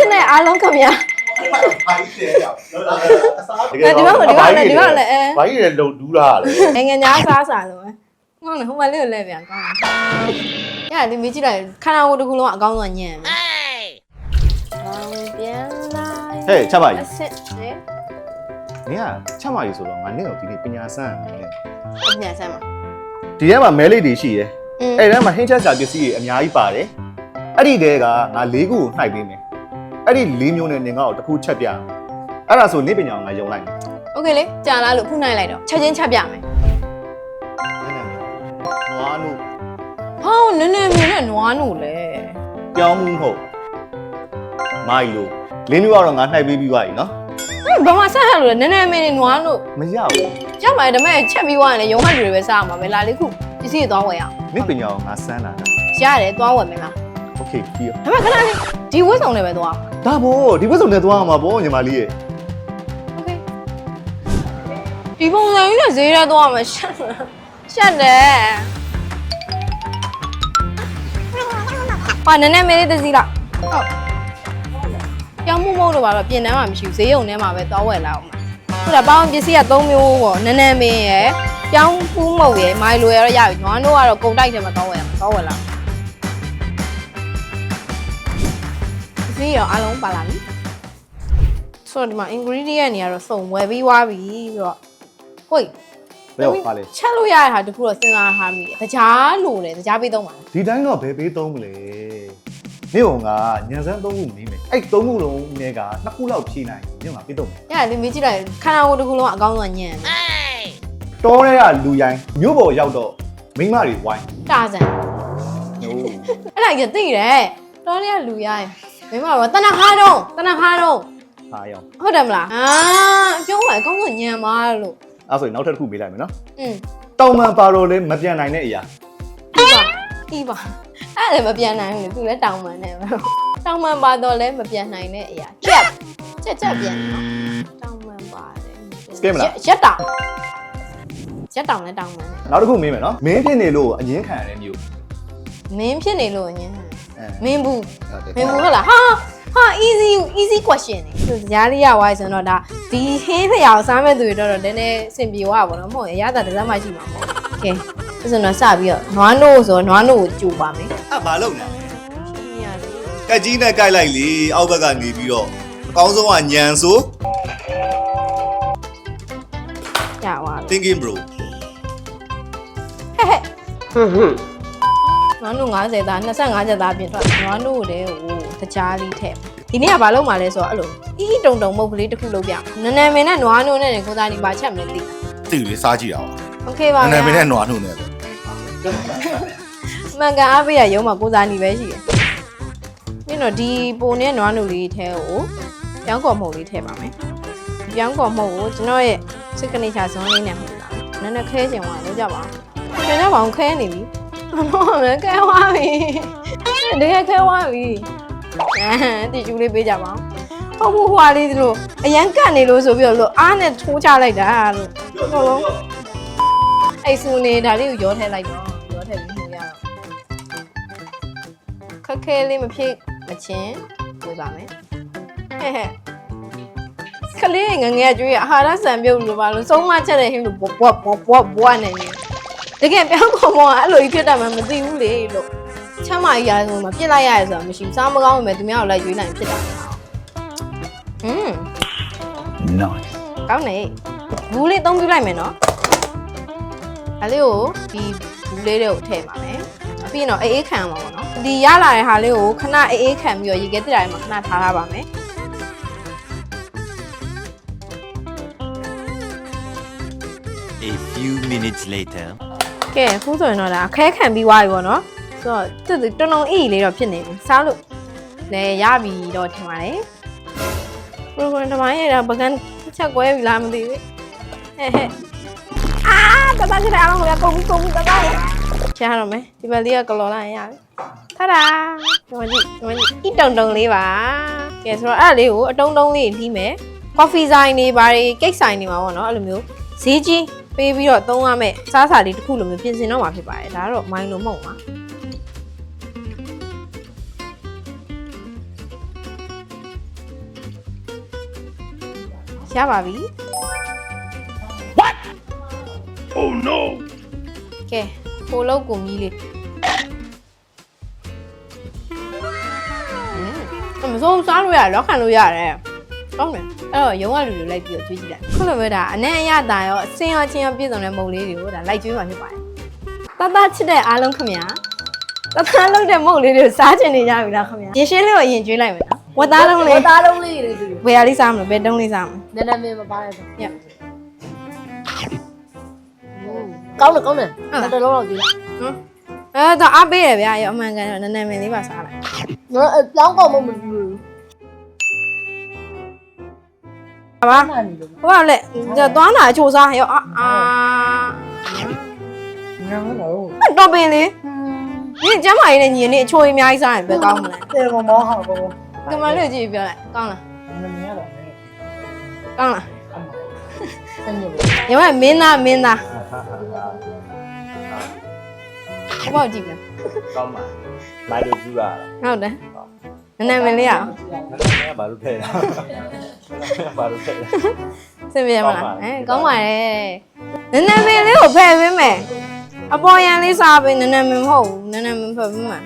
ချင်တဲ့အားလုံးခင်ဗျာဘာကြီးတယ်ကြောက်အစားဒီမှာဒီမှာလည်းဒီမှာလည်းအဲဘာကြီးလဲလုံဒူးတာလေနိုင်ငံသားစားစားလို့ပဲဟုတ်တယ်ဟိုမလေးကိုလဲပြန်ကောင်းတယ်ရတယ်ဒီမေးကြည့်လိုက်ခန္ဓာကိုယ်တစ်ခုလုံးကအကောင်းဆုံးညံ့မယ်ဘောင်ပြန်လာဟဲ့ချက်ပါအကြီးစစ်နဲ့နင်ကချက်ပါကြီးဆိုတော့ငါနင့်ကိုဒီနေ့ပညာဆန်းတယ်အညာဆမ်းပါဒီထဲမှာမဲလေးတွေရှိရဲอืมအဲ့ထဲမှာဟင်းချက်စာပစ္စည်းတွေအများကြီးပါတယ်အဲ့ဒီတဲကငါ၄ခုကိုနှိုက်ပေးမယ် အဲ့ဒီ၄မျိုးနဲ့နင်ကတော့တစ်ခုချက်ပြအဲ့ဒါဆိုနင့်ပညာကိုငါယုံလိုက်မယ် โอเคလေကြာလာလို့ဖုနိုင်လိုက်တော့ချက်ချင်းချက်ပြမယ် နင်နာမည်နွားနု ဟောနည်းနည်းမြင်နဲ့နွားနုလေ ပြောင်းမှုမဟုတ်မိုင်လို့၄မျိုးကတော့ငါနှိုက်ပေးပြီးသွားပြီနော် ဘာမှဆက်ဟပ်လို့လဲနည်းနည်းမြင်နဲ့နွားနု မရဘူး ကြက်ပါလေဒါပေမဲ့ချက်ပြီးသွားရင်လည်းရုံဟတ်တွေပဲစားအောင်ပါပဲလာလေးခုပစ္စည်းတွေသွားဝယ်အောင် နင့်ပညာကိုငါစမ်းတာလား ရတယ်သွားဝယ်မယ်လား โอเคပြီးရော ဒါပေမဲ့ခဏလေးဒီဝတ်ဆောင်နဲ့ပဲသွား ဒါပေါ့ဒီဘက်ဆုံးနဲ့သွားရမှာပေါ့ညီမလေးရဲ့ဒီပုံစံကြီးနဲ့ဈေးထဲသွားမှာရှက်တယ်ရှက်တယ်ဟာနည်းနည်းမေးလေးတစ်စီးလောက်ဟုတ်ကြောင်မှုမဟုတ်တော့ပါတော့ပြင်တန်းမှာမရှိဘူးဈေးရုံထဲမှာပဲသွားဝယ်လာအောင်ဟုတ်လားပေါင်းပစ္စည်းက3မျိုးပေါ့နည်းနည်းမင်းရယ်ကြောင်ပူးမုတ်ရယ်မိုင်လိုရတော့ရပြီနွားတို့ကတော့ကုန်တိုက်ထဲမှာသွားဝယ်ရမှာသွားဝယ်လာအောင် စည်းရောအလုံးပါလာပြီဆိုတော့ဒီမှာ ingredient တွေကတော့စုံဝယ်ပြီးွားပြီဆိုတော့ဟိုဘယ်တော့ပါလဲချက်လို့ရတဲ့ဟာတခုတော့စဉ်းစားထားမိတယ်။တကြားလို့တယ်တကြားပေးတော့မှာဒီတိုင်းတော့ဘယ်ပေးသုံးမလဲနေ့ကညံစမ်းသုံးခုမင်းမယ်အဲ့သုံးခုလုံးနဲ့ကနှစ်ခုလောက်ဖြည့်နိုင်ညငါပေးသုံးမယ်။ရတယ်လေမေးကြည့်လိုက်ခန္ဓာကိုယ်တစ်ခုလုံးကအကောင်းဆုံးညံ့တယ်တောထဲကလူရိုင်းမြို့ပေါ်ရောက်တော့မိန်းမတွေဝိုင်း။တာဇန်နိုးအဲ့ဒါကြီးသိတယ်။တော်ရလူရိုင်း မင်းမတော့တနခါတော့တနခါတော့ဟာရောင်ဟုတ်တယ်မလား။အာအပြောပါအကောင်းဆုံးညံ့ပါလို့အဲ့ဆိုရင်နောက်ထပ်တစ်ခုပေးလိုက်မယ်နော်။อืมတောင်မှန်ပါတော့လဲမပြန်နိုင်တဲ့အရာဒီပါဒီပါအဲ့ဒါလည်းမပြန်နိုင်ဘူးလေသူလည်းတောင်းမှန်နေပဲ။တောင်းမှန်ပါတော့လည်းမပြန်နိုင်တဲ့အရာ။ချက်ချက်ချက်ပြန်နော်။တောင်းမှန်ပါတယ်။ရက်တောင်ရက်တောင်လည်းတောင်းမှန်တယ်နောက်တစ်ခုမင်းမယ်နော်မင်းဖြစ်နေလို့အငင်းခံရတဲ့မြို့မင်းဖြစ်နေလို့အရင်ဟ မ်အဲမင်းဘူးဟုတ်တယ်မင်းဘူးဟုတ်လားဟာဟာ easy easy question နေသူကြားလေးရဝိုင်းဆိုတော့ဒါဒီဟင်းဖျာကိုစားမဲ့သူတွေတော့တော့နည်းနည်းစင်ပြေသွားပါတော့မဟုတ်ရင်အရသာတစ်စက်မှရှိမှာမဟုတ်ကဲဒါဆိုတော့စပြီးတော့နွားနို့ဆိုတော့နွားနို့ကိုကြူပါမယ်အဲ့ဘာလုပ်နေလဲရှင်းရလေကက်ကြီးနဲ့ကြိုက်လိုက်လေအောက်ဘက်ကနေပြီးတော့အကောင်းဆုံးကညံဆိုရပါပြီ thinking bro ဟဲ့ဟဲ့ နွားနို့50သား25ချက်သားပြင်ထွက်နွားနို့ကိုဟိုတကြားလေးထည့်ဒီနေ့ကဘာလုပ်မှာလဲဆိုတော့အဲ့လိုအီးတုံတုံမုတ်ကလေးတစ်ခုလုပ်ပြနည်းနည်းမင်းနဲ့နွားနို့နဲ့ကိုသားဒီပါချက်မလဲသိ သိလေစားကြည့်အောင် โอเคပါ နာ ဗျာ မည်နဲ့နွားနှုတ်နဲ့ပဲ မှန်ကန်အားပေးရရုံးမှာကိုစားနေပဲရှိတယ်။ပြီးတော့ဒီပုံနဲ့နွားနုလေးထဲကိုပြောင်းကော်မှုတ်လေးထည့်ပါမယ်။ပြောင်းကော်မှုတ်ကိုကျွန်တော်ရဲ့စကနေချာဇွန်လေးနဲ့မှုတ်လာ။နည်းနည်းခဲချင်သွားလို့ကြပါဦး။ကျွန်တော်ဘောင်ခဲနေပြီ။ ဟုတ်မယ်ခဲသွားပြီ။တကယ်ခဲသွားပြီ။အဲဒီကျူလေးပေးကြပါဦး။ဟုတ်ဘူးဟွာလေးတို့အရန်ကတ်နေလို့ဆိုပြီးတော့လို့အားနဲ့ထိုးချလိုက်တာလို့ဟုတ်လုံးအဲ့ဆူနေဒါလေးကိုရောထည့်လိုက်တော့ရောထည့်ပြီးမှုရတော့ခက်ခဲလေးမဖြစ်မချင်းပို့ပါမယ်ဟဲ့ဟဲ့ကလေးငယ်ငယ်ကျွေးအာဟာရဆန်ပြုတ်လို့ပါလို့ဆုံးမချက်တဲ့ဟင်းလို့ဘွားဘွားဘွားဘွားဘွားနေနေ တကယ်ပြောင်းကုန်မောအဲ့လိုကြီးဖြစ်တာမှမသိဘူးလေလို့ချမ်းမကြီးရတယ်ဆိုမှပြစ်လိုက်ရတယ်ဆိုတာမရှိဘူးစားမကောင်းဘူးမယ်သူများကိုလိုက်ရွေးလိုက်ဖြစ်တာဟွန်း nice ကောင်းနေဘူးလေးသုံးပြလိုက်မယ်နော်ဒါလေးကိုဒီဘူးလေးတွေကိုထည့်ပါမယ်ပြီးရင်တော့အေးအေးခံအောင်ပါပေါ့နော်ဒီရလာတဲ့ဟာလေးကိုခဏအေးအေးခံပြီးတော့ရေခဲတက်တာတွေမှာခဏထားထားပါမယ် A few minutes later. ကဲအခုဆိုရင်တော့ဒါအခဲခံပြီးသွားပြီပေါ့နော်ဆိုတော့တူတူတုံတုံအေးလေးတော့ဖြစ်နေပြီစားလို့လည်းရပြီတော့ထင်ပါတယ်ပရိုဂရမ်တမိုင်းရတာပကန်းချက်ကွဲပြီလားမသိဘူးဟဲ့ဟဲ့အာတပတ်ချင်အောင်ရကုန်ပြီကုန်ပြီတပတ်ချရတော့မယ်ဒီဘက်လေးကကလော်လိုက်ရင်ရပြီထာဒါဒီမကြီးဒီမကြီးအီတုံတုံလေးပါကဲဆိုတော့အဲ့ဒါလေးကိုအတုံးတုံးလေးလှီးမယ်ကော်ဖီဆိုင်တွေဘာတွေကိတ်ဆိုင်တွေမှာပေါ့နော်အဲ့လိုမျိုးဈေးကြီး ပေးပြီးတော့သုံးရမယ့်စားစာလေးတစ်ခုလိုမျိုးပြင်ဆင်တော့မှာဖြစ်ပါတယ်ဒါကတော့မိုင်းလိုမဟုတ်ပါရပါပြီ What Oh no ကဲကိုလောက်ကိုမီးလေးအမဆုံးစားလို့ရတယ်လောက်ခံလို့ရတယ်ဟုတ်တယ် အဲ့တော့ရုံးကလူတွေလိုက်ပြီးတော့ကျွေးကြည့်လိုက်ခုလိုပဲဒါအနဲ့အရတာရောအစင်ရောချင်းရောပြည့်စုံတဲ့မုံလေးတွေကိုဒါလိုက်ကျွေးမှဖြစ်ပါတယ်တတ်တချစ်တဲ့အားလုံးခင်ဗျာတတ်တလုံးတဲ့မုံလေးတွေကိုစားချင်နေကြပြီလားခင်ဗျာရေရှင်းလေးကိုအရင်ကျွေးလိုက်မယ်နော်ဝတ်သားလုံးလေးဝသားလုံးလေးတွေတူဘယ်ဟာလေးစားမလဲဘယ်တုံးလေးစားမလဲနည်းနည်းမပါရတော့ညကောင်းတယ်ကောင်းတယ်ဟုတ်လားတစ်လုံးလောက်ကြည့်လိုက်အဲဒါအားပေးရဗျာရောအမှန်ကန်တော့နည်းနည်းမင်းလေးပါစားလိုက်နော်အပြောင်းကောင်းမှမ ဘူးဟာပါနာနေလို့ဟိုကလေကျသွားတာအချိုစားရောအာအာငါမလို့တော့ပင်လေဒီကျမ်းမာရေးနဲ့ညီနေအချိုးအများကြီးစားရင်ပဲကောင်းမလဲတေမမောဟာဘောကမလေးကြည့်ပြောလိုက်ကောင်းလားမမြင်ရတော့ကောင်းလားဆင်းနေလို့ညီမမင်းသားမင်းသားဟိုဘောက်ကြည့်ပြကောင်းပါမိုက်လို့ကြည့်ပါလားဟုတ်တယ် နည်းနည်းမင်းလေးရအောင်နည်းနည်းဘာလို့ထဲတာဘာလို့ထဲတာစင်ပြမလားကောင်းပါအဲကောင်းပါတယ်နည်းနည်းမင်းလေးကိုဖယ်ပေးမယ်အပေါ်ရန်လေးစားပေးနည်းနည်းမင်းမဟုတ်ဘူးနည်းနည်းမင်းဖယ်ပေးမယ်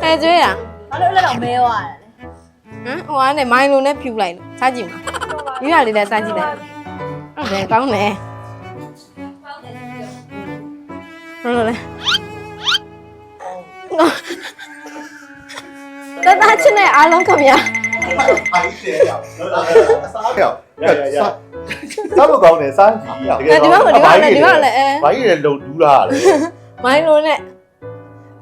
ဖယ်ကျွေးတာဘာလို့လဲတော့မဲသွားတယ်ဟမ်ဟိုကနေမိုင်းလိုနဲ့ဖြူလိုက်လို့စားကြည့်မှာဒီကလေးလည်းစားကြည့်လိုက်ဟုတ်တယ်ကောင်းတယ်ဟုတ်လို့လေတတ်တာ ချင်းတဲ့အားလုံးခင်ဗျာဖိုက်တယ်ရအစားဟဲ့ရရရစားလို့ကောင်းတယ်စားကြည့်ရဒီဘက်ဒီဘက်လည်းဒီဘက်လည်းအဲဘာကြီးလဲလုံဒူးတာလေမိုင်းလိုနဲ့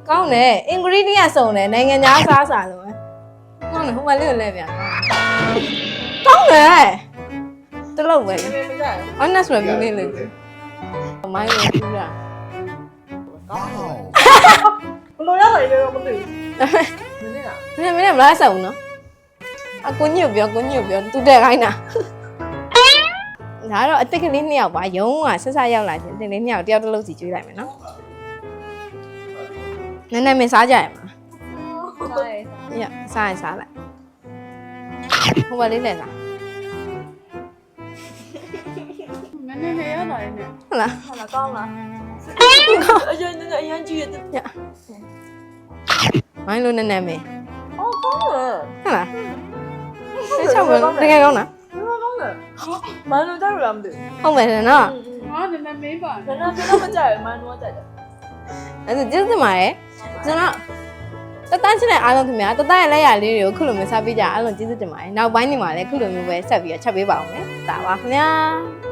ကောင်းတယ် ingredient စုံတယ်နိုင်ငံခြားစားစားလို့ကောင်းတယ်ဟိုမလေးကိုလဲပြန်ကောင်းတယ်တလုံးပဲ honest review လေးလေမိုင်းလိုပြူတာဘလို့ရပါလဲတော့မသိဘူး မင်းကမင်းမင်းမလားဆောင်နော်အကိုညို့ပြောကိုညို့ပြောသူတက်ခိုင်းတာဒါတော့အစ်စ်ကလေးနှစ်ယောက်ပါရုံးကဆက်ဆက်ရောက်လာချင်းတင်လေးနှစ်ယောက်တယောက်တစ်လုံးစီကျွေးလိုက်မယ်နော်နည်းနည်းမင်းစားကြရမှာဟုတ်တယ်ညစားရင်စားလိုက်ဟိုဘလေးလဲလားနည်းနည်းလေးရတာလေနဲ့ဟုတ်လားဟာလာကောင်းလားအရင်ကအရင်ကြည့်ရ မိုင်းလို့နည်းနည်းမင်းအော်ကောင်းတယ်ဟုတ်လားဆက်ချက်မတကယ်ကောင်းလားကောင်းတယ်မန်လို့ကြရလားမသိဟုတ်မယ်နော်ဟာနည်းနည်းမေးပါဘူးဘယ်တော့ဘယ်တော့မကြရမန်လို့ကြတယ်အဲ့ဒါကျေးဇူးပါတယ်ကျွန်တော်တတန်းချင်တဲ့အားလုံးခင်ဗျာတတန်းရဲ့လက်ရလေးတွေကိုခုလိုမျိုးစားပေးကြအားလုံးကျေးဇူးတင်ပါတယ်နောက်ပိုင်းနေမှာလည်းခုလိုမျိုးပဲဆက်ပြီးတော့ချက်ပေးပါအောင်မယ်ဒါပါခင်ဗျာ